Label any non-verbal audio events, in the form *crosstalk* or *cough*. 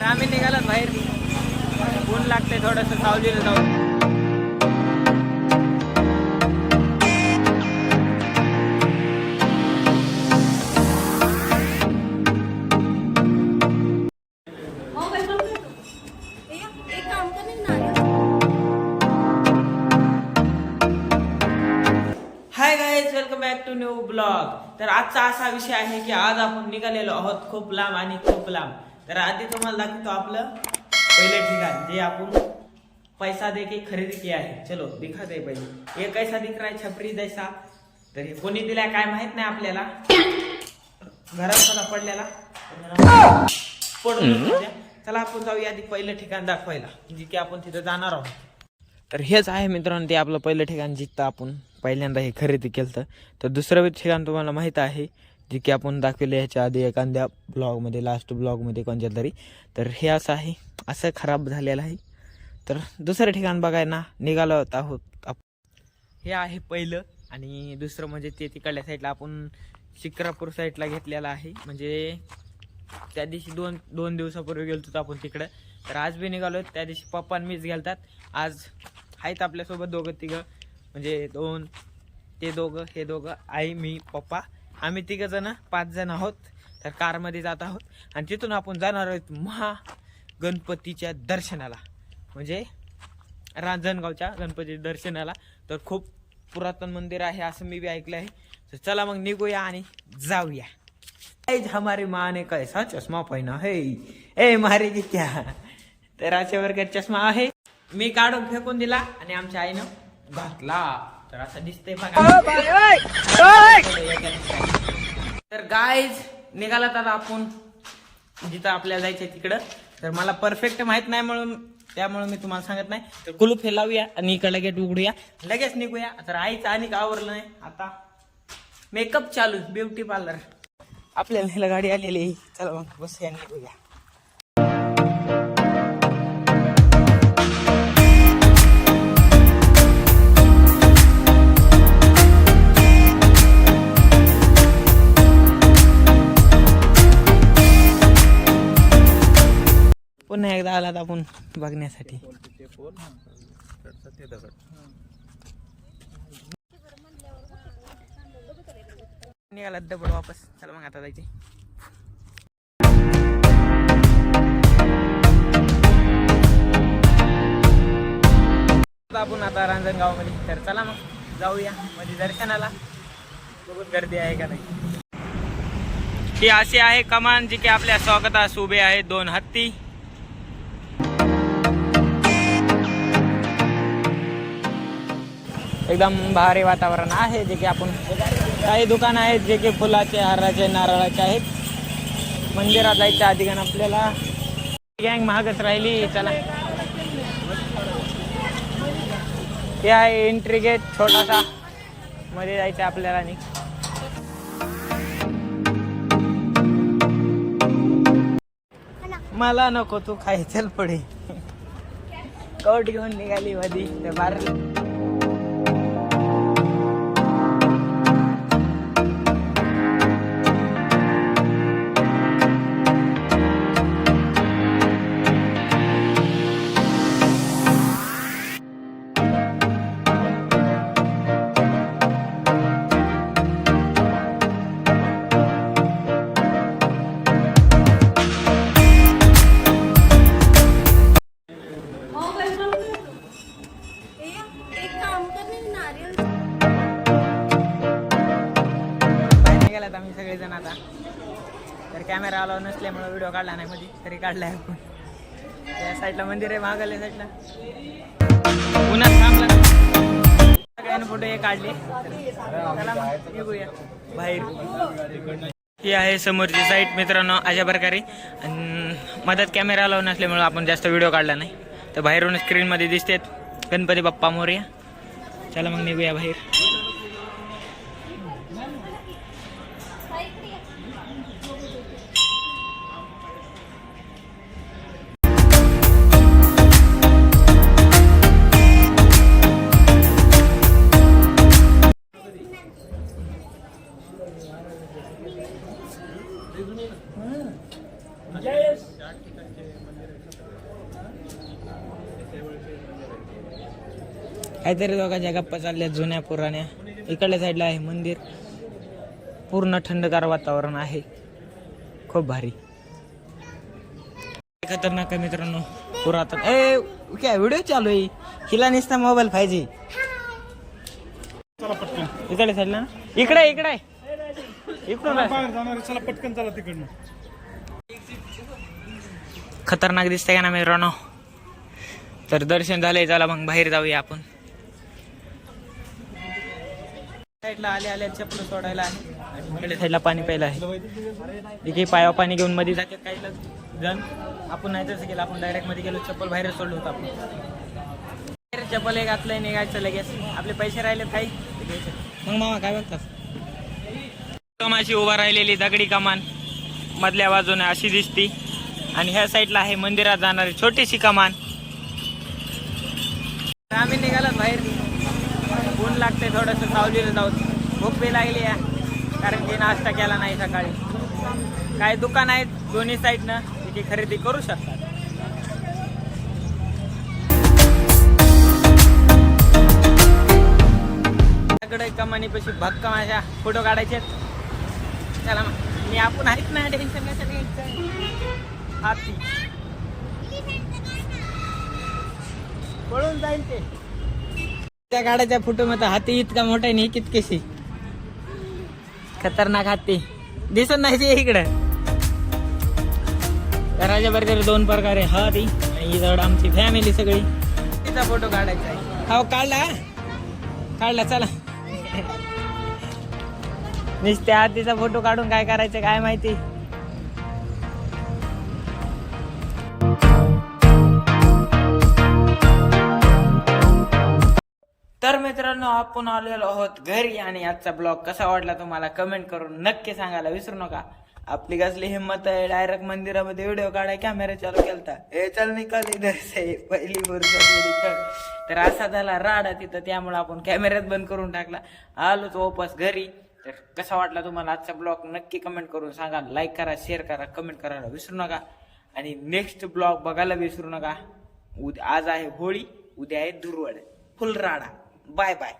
आम्ही निघालो बाहेर. ऊन लागते थोडस सावलीला जाऊन. Hi guys welcome back to new blog तर आजचा असा विषय आहे की आज आपण निघालेलो आहोत खूप लांब आणि खूप लांब तर आधी तुम्हाला दाखवतो आपलं पहिलं ठिकाण जे आपण पैसा दे के खरेदी किया आहे. चलो दिखा दे पहिले. एक कैसा दिख रहा है? छपरी जैसा. तर हे कोणी दिलाय काय माहीत नाही आपल्याला. घरात सुद्धा पडलेला? पडून चला आपण जाऊया आधी पहिलं ठिकाण दाखवायला जे की आपण तिथं जाणार आहोत. तर हेच आहे मित्रांनो ते आपलं पहिलं ठिकाण जिथं आपण पहिल्यांदा हे खरेदी केलं तर दुसरं ठिकाण तुम्हाला माहीत आहे जे की आपण दाखवले ह्याच्या आधी एखाद्या ब्लॉगमध्ये लास्ट ब्लॉगमध्ये कोणत्या तरी. तर हे असं आहे. असं खराब झालेलं आहे. तर दुसरं ठिकाण बघायला निघालो आहोत आप- हे आहे पहिलं आणि दुसरं म्हणजे ते तिकडल्या साईडला आपण शिक्रापूर साईडला घेतलेलं आहे. म्हणजे त्या दिवशी दोन दोन दिवसापूर्वी गेलो होतो आपण तिकडं. तर आज बी निघालो त्या दिवशी पप्पा आणि मीच गेलतात. आज आहेत आपल्यासोबत दोघं तिघं. म्हणजे दोन ते दोघं हे दोघं आई मी पप्पा. आम्ही तिघंजणं पाच जण आहोत. तर कारमध्ये जात आहोत. आणि तिथून आपण जाणार आहोत महा गणपतीच्या दर्शनाला. म्हणजे रांजणगावच्या गणपती दर्शनाला. तर खूप पुरातन मंदिर आहे असं मी बी ऐकलं आहे तर चला मग निघूया आणि जाऊया. हमारे हमारी माँ ने कैसा चष्मा पहना है? ए मारे की क्या? तर अशा वर्गात चष्मा आहे. मी काढून फेकून दिला आणि आमच्या आईनं घातला. तर असं दिसतंय बघा. तर गायज निघालात आता आपण. जिथं आपल्याला जायचंय तिकडं. तर मला परफेक्ट माहीत नाही म्हणून त्यामुळे मी तुम्हाला सांगत नाही. तर कुलूप हे लावूया आणि इकडे गेट उघडूया. लगेच निघूया. तर आईचं आणि आवरलं नाही? आता मेकअप चालू ब्युटी पार्लर आपल्याला गाडी आलेली. चला मग बस या निघूया. पुन्हा एकदा आलात आपण बघण्यासाठी. निघाला दबड वापस. चला मग आता जायचे आपण आता रांजणगावमध्ये. तर चला मग जाऊया मध्ये दर्शनाला. बघून गर्दी आहे का नाही. ही अशी आहे कमान जी की आपल्या स्वागतास उभे आहेत दोन हत्ती. एकदम भारी वातावरण आहे जे की आपण काही दुकान आहेत जे की फुलाचे हाराचे नारळाचे आहेत. मंदिरात जायच्या आधी गण आपल्याला गँग महागच राहिली. चला. हे आहे एंट्री गेट छोटासा. मध्ये जायचं आपल्याला आणि मला नको तू खायचल पुढे. *laughs* कवट घेऊन निघाली मधी. ते बार नारियल बाहेर आम्ही सगळेजण आता. तर कॅमेरा आला नसल्यामुळे व्हिडिओ काढला नाही मध्ये तरी काढलाय आपण. त्या साईडला मंदिर आहे महागाल्या साईडला उन्हात थांबला. सगळ्यांनी फोटो हे काढले. चला मग निघूया. बाहेर. ही आहे समोरची साईट मित्रांनो अशा प्रकारे. आणि मदत कॅमेरा लावून असल्यामुळे आपण जास्त व्हिडिओ काढला नाही. तर बाहेरून स्क्रीनमध्ये दिसतेत. गणपती बाप्पा मोर्या. चला मग निघूया बाहेर. काहीतरी दोघांच्या गप्पा चालल्या जुन्या पुराण्या. इकडल्या साईडला आहे मंदिर. पूर्ण थंडगार वातावरण आहे. खूप भारी. खतरनाक आहे मित्रांनो पुरातन ए काय व्हिडिओ चालू आहे? हिला निसता मोबाईल पाहिजे. इकडे साईडला ना इकडे इकडे. इकडून आहे. बाहेर जाणार चला पटकन चला तिकडनं. खतरनाक दिसतंय का ना मित्रांनो? तर दर्शन झालंय चला मग बाहेर जाऊया आपण. साईडला आले आले चप्पल सोडायला आहे. आणि इकडे साईडला पाणी प्यायला आहे. इथे पायावर पाणी घेऊन मध्ये जाते काही जण. आपण नाही तसं केलं आपण डायरेक्टमध्ये गेलो चप्पल बाहेर सोडलो होतो आपण. बाहेर चप्पल एक घातलं निघायचं लगेच. आपले पैसे राहिले काही मग मामा काय बघतास कमाशी उभा राहिलेली दगडी कमान मधल्या बाजूने अशी दिसती. आणि ह्या साईडला आहे मंदिरात जाणारी छोटीशी कमान आम्ही निघालो बाहेर ऊन लागते थोडस सावलीला जाऊ भूक बी लागली आहे कारण की नाश्ता केला नाही सकाळी. काही दुकान आहेत दोन्ही साईडनं? तिथे खरेदी करू शकतात सगळे कमानीपाशी भक्कम अशा फोटो काढायचे चला मग. मी आपण आहेत ना टेन्शन कशाला घ्यायचं हाती. पळून जाईल ते. त्या गाड्याच्या फोटो मध्ये हाती इतका मोठा नाही कितकेशी खतरनाक हाती. दिसत नाही ते घराच्या बरोबर दोन प्रकारे हाती आणि जवळ आमची फॅमिली सगळी. तिचा फोटो काढायचा हो काढला काढला चला. नुसत्या हातीचा फोटो काढून काय करायचं काय माहिती? तर मित्रांनो आपण आलेलो आहोत घरी आणि आजचा ब्लॉग कसा वाटला तुम्हाला कमेंट करून नक्की सांगायला विसरू नका. आपली कसली हिंमत आहे डायरेक्ट मंदिरामध्ये व्हिडिओ काढाय कॅमेरा चालू केलता. हे चल निकाल इधर से पहिली तर असा झाला राडा तिथं त्यामुळे आपण कॅमेऱ्यात बंद करून टाकला. आलोच वापस घरी. तर कसा वाटला तुम्हाला आजचा ब्लॉग? नक्की कमेंट करून सांगा. लाईक करा शेअर करा कमेंट करायला विसरू नका. आणि नेक्स्ट ब्लॉग बघायला विसरू नका. उद्या आज आहे होळी उद्या आहे दुर्वड फुल राडा. Bye bye